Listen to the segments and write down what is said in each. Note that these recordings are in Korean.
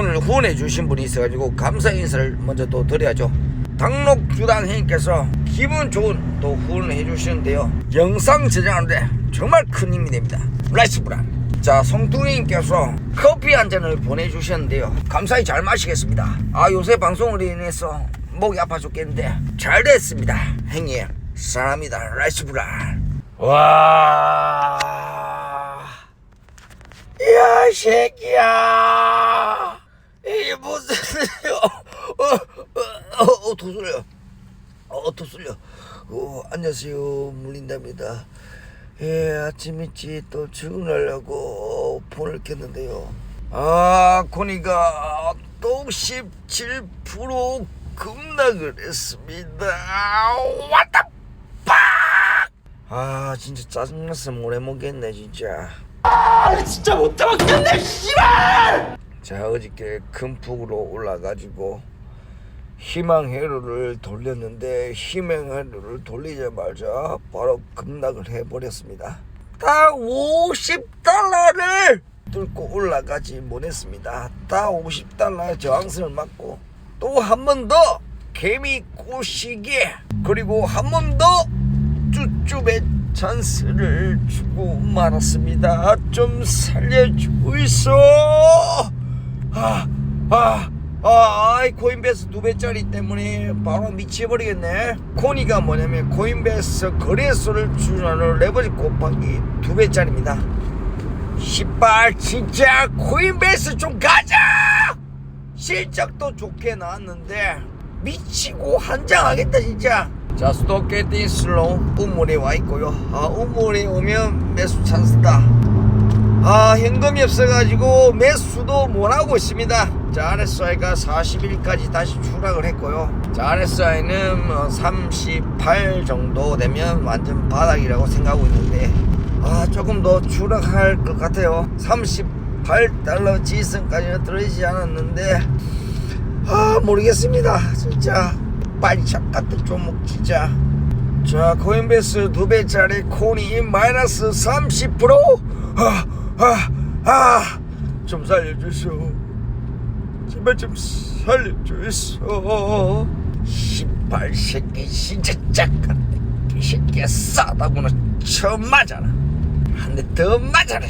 오늘 후원해 주신 분이 있어가지고 감사 인사를 먼저 또 드려야죠. 당록주당 형님께서 기분 좋은 또 후원을 해주시는데요. 영상 제작하는데 정말 큰 힘이 됩니다. 라이스 브란. 자, 송둥이님께서 커피 한 잔을 보내주셨는데요. 감사히 잘 마시겠습니다. 아, 요새 방송으로 인해서 목이 아파 죽겠는데 잘 됐습니다. 형님, 사랑합니다. 라이스 브란. 와. 야, 새끼야. 무슨, 어, 어, 어, 어, 도술려. 어, 안녕하세요. 물린답니다. 예, 아침 일찍 또 출근하려고 폰을 켰는데요. 아, 코니가 또 17% 급락을 했습니다. 왔다, 팍! 아, 진짜 짜증나서 못 해먹겠네, 진짜. 아 진짜 못 잡았겠네 씨발 자 어저께 큰 폭으로 올라가지고 희망 회로를 돌렸는데 희망 회로를 돌리자마자 바로 급락을 해버렸습니다. 딱 50달러를 뚫고 올라가지 못했습니다. 딱 50달러 저항선을 맞고 또 한 번 더 개미 꼬시게 그리고 한 번 더 쭈쭈의 찬스를 주고 말았습니다. 좀 살려주고 있어. 아, 아, 아, 아이 코인베이스 두 배짜리 때문에 바로 미쳐버리겠네. 코니가 뭐냐면 코인베이스 거래소를 주관하는 레버리 곱하기 두 배짜리입니다. 시발 진짜 코인베이스 좀 가자. 실적도 좋게 나왔는데 미치고 한장하겠다 진짜. 자 스토케팅 슬로우 우물에 와 있고요. 아 우물에 오면 매수 찬스다. 아 현금이 없어가지고 매수도 못하고 있습니다. 자 RSI가 41까지 다시 추락을 했고요. 자 RSI는 38 정도 되면 완전 바닥이라고 생각하고 있는데 아 조금 더 추락할 것 같아요. 38달러 지선까지는 들어지지 않았는데 아 모르겠습니다 진짜 빨리잡 같은 종목 진짜 자 코인베이스 두 배짜리 코니 마이너스 30%아 아아좀 살려주소 제발 좀 살려주소 시발 새끼 진짜 짝같네 이 새끼야 싸다고는 처음 맞아라. 한 대 더 맞아라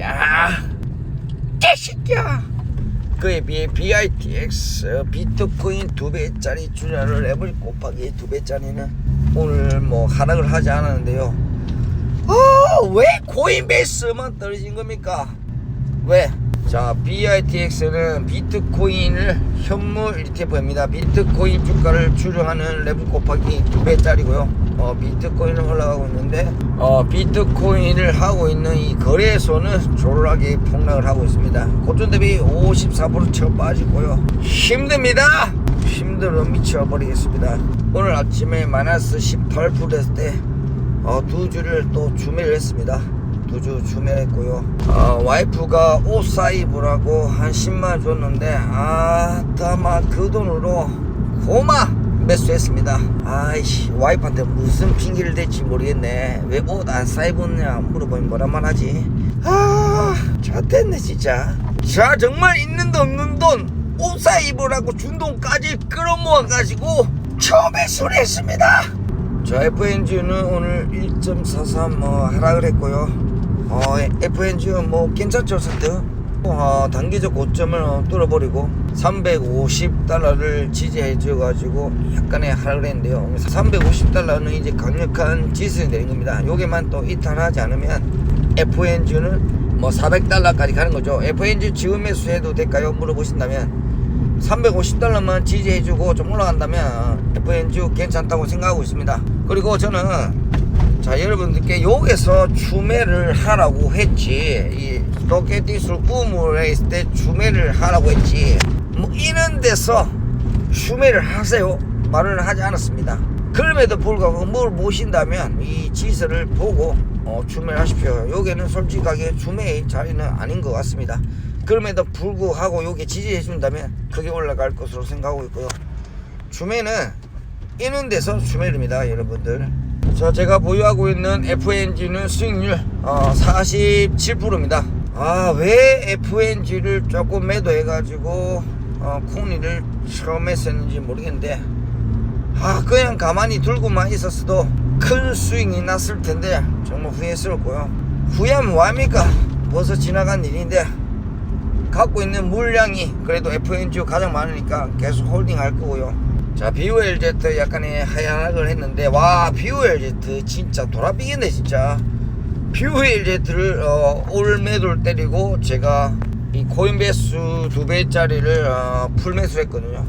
야. 개새끼야. 그에 비해 BITX 비트코인 두 배짜리 주자를 레버리 곱하기 두 배짜리는 오늘 뭐 하락을 하지 않았는데요. 아왜 코인베이스만 떨어진 겁니까? 왜? 자 BITX는 비트코인을 현물 ETF입니다. 비트코인 주가를 추정하는 레벨 곱하기 두 배짜리고요. 어, 비트코인은 올라가고 있는데 어, 비트코인을 하고 있는 이 거래소는 졸라게 폭락을 하고 있습니다. 고점 대비 54%쳐 빠지고요. 힘듭니다. 힘들어 미쳐버리겠습니다. 오늘 아침에 마이너스 18% 했을 때 어, 두 주를 또 주매를 했습니다. 두 주 주매했고요. 어, 와이프가 옷 사입으라고 한 10만 줬는데 아따마 그 돈으로 고마 매수했습니다. 아이씨 와이프한테 무슨 핑계를 댈지 모르겠네. 왜 옷 안 사입었냐 물어보면 뭐라 말하지. 아, 좋됐네 진짜. 자 정말 있는 돈 없는 돈 옷 사입으라고 준 돈까지 끌어모아 가지고 초매수를 했습니다. 자 FNG는 오늘 1.43뭐 하락을 했고요. 어 FNG 뭐 괜찮죠 선뜻. 어, 단기적 고점을 어, 뚫어버리고 350달러를 지지해줘가지고 약간의 하락을 했는데요. 350달러는 이제 강력한 지수이 되는 겁니다. 요게만 또 이탈하지 않으면 FNG는 뭐 400달러까지 가는 거죠. FNG 지금 매수해도 될까요? 물어보신다면 350달러만 지지해주고 좀 올라간다면 FNG 괜찮다고 생각하고 있습니다. 그리고 저는 자 여러분들께 여기서 추매를 하라고 했지. 이 로켓디술 우물에 있을 때 추매를 하라고 했지. 뭐 이런 데서 추매를 하세요. 말을 하지 않았습니다. 그럼에도 불구하고 뭘 보신다면 이 지서를 보고 어, 추매를 하십시오. 여기는 솔직하게 추매의 자리는 아닌 것 같습니다 그럼에도 불구하고 여기 지지해 준다면 크게 올라갈 것으로 생각하고 있고요. 추매는 이런 데서 추매입니다 여러분들. 자 제가 보유하고 있는 FNG는 수익률 어, 47%입니다. 아 왜 FNG를 조금 매도해가지고 어, 코니를 처음 했었는지 모르겠는데 아 그냥 가만히 들고만 있었어도 큰 스윙이 났을 텐데 정말 후회스럽고요. 후회하면 뭐합니까? 벌써 지나간 일인데 갖고 있는 물량이 그래도 FNG가 가장 많으니까 계속 홀딩 할 거고요. 자 BOLZ 약간의 하향을 했는데 와 BOLZ 진짜 돌아비겠네 진짜. BOLZ를 어, 올 매도를 때리고 제가 이 코인 배수 두 배짜리를 어, 풀 매수 했거든요.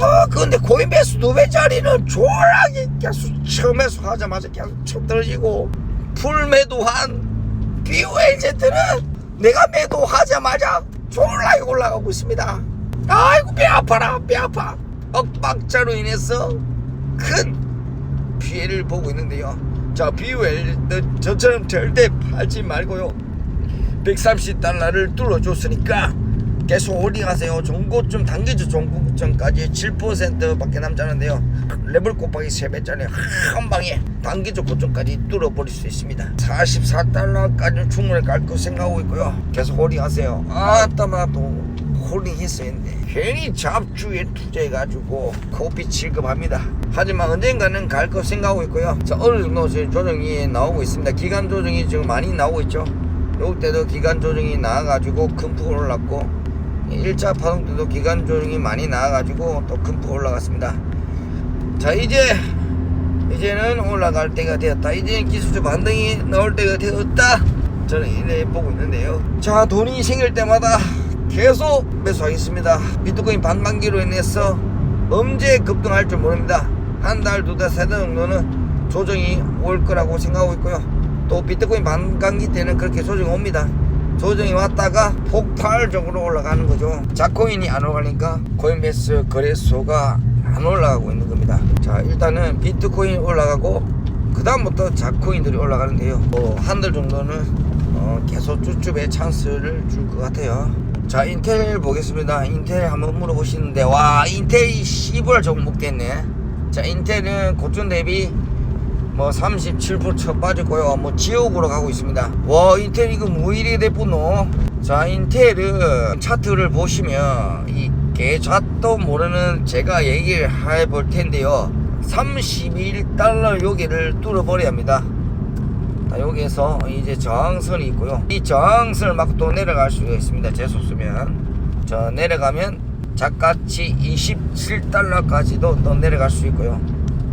아 근데 코인 배수 두 배짜리는 졸라게 계속 처음 매수하자마자 계속 쳐 떨어지고 풀 매도한 BOLZ는 내가 매도하자마자 졸라게 올라가고 있습니다. 아이고 배 아파라 배 아파. 엇박자로 인해서 큰 피해를 보고 있는데요. 자 BOL 저처럼 절대 팔지 말고요. 130달러를 뚫어줬으니까 계속 올리가세요. 종고 좀 당기죠. 종고점까지 7% 밖에 남지 않은데요. 레벨 곱하기 3배짜리 한 방에 단기적 고점까지 뚫어버릴 수 있습니다. 44달러까지 충분히 갈거 생각하고 있고요. 계속 홀딩하세요. 아따마도 홀딩 했어야 했는데 괜히 잡주에 투자해가지고 코피 취급합니다. 하지만 언젠가는 갈 거 생각하고 있고요. 자 어느 정도 조정이 나오고 있습니다. 기간 조정이 지금 많이 나오고 있죠. 요때도 기간 조정이 나와가지고 큰 폭 올랐고 1차 파동 때도 기간 조정이 많이 나와가지고 또큰폭 올라갔습니다. 자 이제 이제는 올라갈 때가 되었다. 이제 기술적 반등이 나올 때가 되었다. 저는 이래 보고 있는데요. 자 돈이 생길 때마다 계속 매수하겠습니다. 비트코인 반반기로 인해서 언제 급등할 줄 모릅니다. 한 달 두 달 세 달 정도는 조정이 올 거라고 생각하고 있고요. 또 비트코인 반감기 때는 그렇게 조정이 옵니다 조정이 왔다가 폭발적으로 올라가는 거죠. 자코인이 안 올라가니까 코인베이스 거래소가 안 올라가고 있는 겁니다. 자 일단은 비트코인 올라가고 그 다음부터 자코인들이 올라가는데요. 뭐 한 달 정도는 어, 계속 쭈쭈의 찬스를 줄 것 같아요. 자 인텔 보겠습니다. 인텔 한번 물어보시는데 와 인텔이 10월 종목 됐네. 자 인텔은 고점 대비 뭐 37%쳐 빠졌고요. 뭐 지옥으로 가고 있습니다. 와 인텔 이거 뭐 이리 대뿌노? 자 인텔은 차트를 보시면 이 개잣도 모르는 제가 얘기를 해볼 텐데요. 31달러 여기를 뚫어버려야 합니다. 자, 여기에서 이제 저항선이 있고요. 이 저항선을 막고 또 내려갈 수가 있습니다. 재수 없으면. 저 내려가면 작같이 27달러까지도 또 내려갈 수 있고요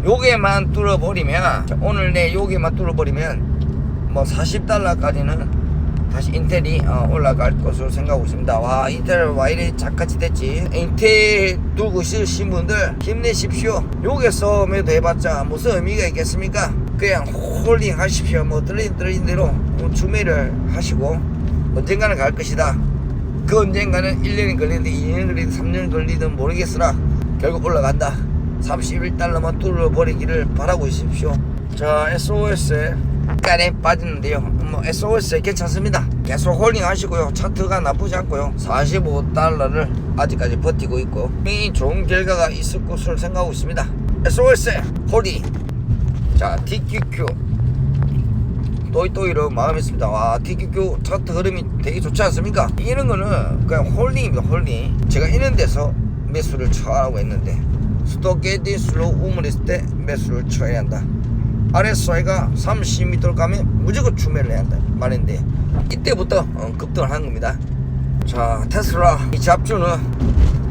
요게만 뚫어버리면 자, 오늘 내 요게만 뚫어버리면 뭐 40달러까지는 다시 인텔이 어, 올라갈 것으로 생각하고 있습니다. 와 인텔 와 이래 작같이 됐지. 인텔 두고 있으신 분들 힘내십시오. 여기서 매도 해봤자 무슨 의미가 있겠습니까? 그냥 홀딩 하십시오. 뭐 떨어진 떨어진 대로 뭐 주매를 하시고 언젠가는 갈 것이다. 그 언젠가는 1년이 걸리든 2년 걸리든 3년 걸리든 모르겠으나 결국 올라간다 31달러만 뚫어버리기를 바라고 있십시오. 자 SOS 간에 빠지는데요. 뭐 SOS 괜찮습니다. 계속 홀딩 하시고요. 차트가 나쁘지 않고요. 45달러를 아직까지 버티고 있고 이 좋은 결과가 있을 것으로 생각하고 있습니다. SOS 홀딩. 자 TQQ 또이또이로 마음했습니다. 와 TQQ 차트 흐름이 되게 좋지 않습니까? 이런 거는 그냥 홀딩입니다 홀딩. 제가 이런 데서 매수를 처하고 있는데 스토게디 슬로우 우물했을 때 매수를 쳐야 한다. RSI가 30m 가면 무조건 추매를 해야 한다 말인데 이때부터 어, 급등을 하는 겁니다. 자 테슬라 이 잡주는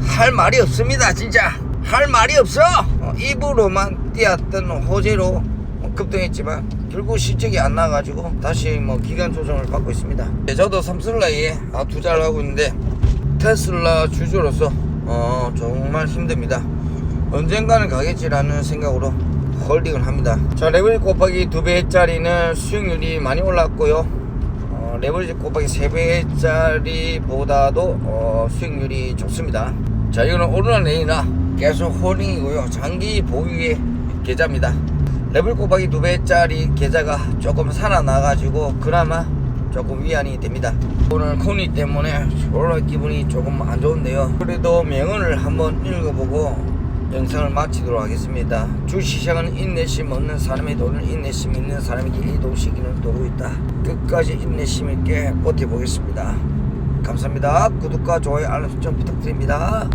할 말이 없습니다 진짜. 할 말이 없어. 어, 입으로만 띄었던 호재로 어, 급등했지만 결국 실적이 안 나가지고 다시 뭐 기간 조정을 받고 있습니다. 네, 저도 삼슬라에 아, 투자를 하고 있는데 테슬라 주주로서 어, 정말 힘듭니다 언젠가는 가겠지라는 생각으로 홀딩을 합니다. 자, 레버리지 곱하기 2배짜리는 수익률이 많이 올랐고요. 어, 레버리지 곱하기 3배짜리보다도 어, 수익률이 좋습니다. 자, 이거는 오르나 내리나 계속 홀딩이고요. 장기 보유의 계좌입니다. 레벨 곱하기 2배짜리 계좌가 조금 살아나가지고 그나마 조금 위안이 됩니다. 오늘 코니 때문에 졸라 기분이 조금 안 좋은데요. 그래도 명언을 한번 읽어보고 영상을 마치도록 하겠습니다. 주시장은 인내심 없는 사람의 돈을 인내심 있는 사람에게 이동시키는 도구 있다. 끝까지 인내심 있게 버텨보겠습니다. 감사합니다. 구독과 좋아요 알람 설정 부탁드립니다.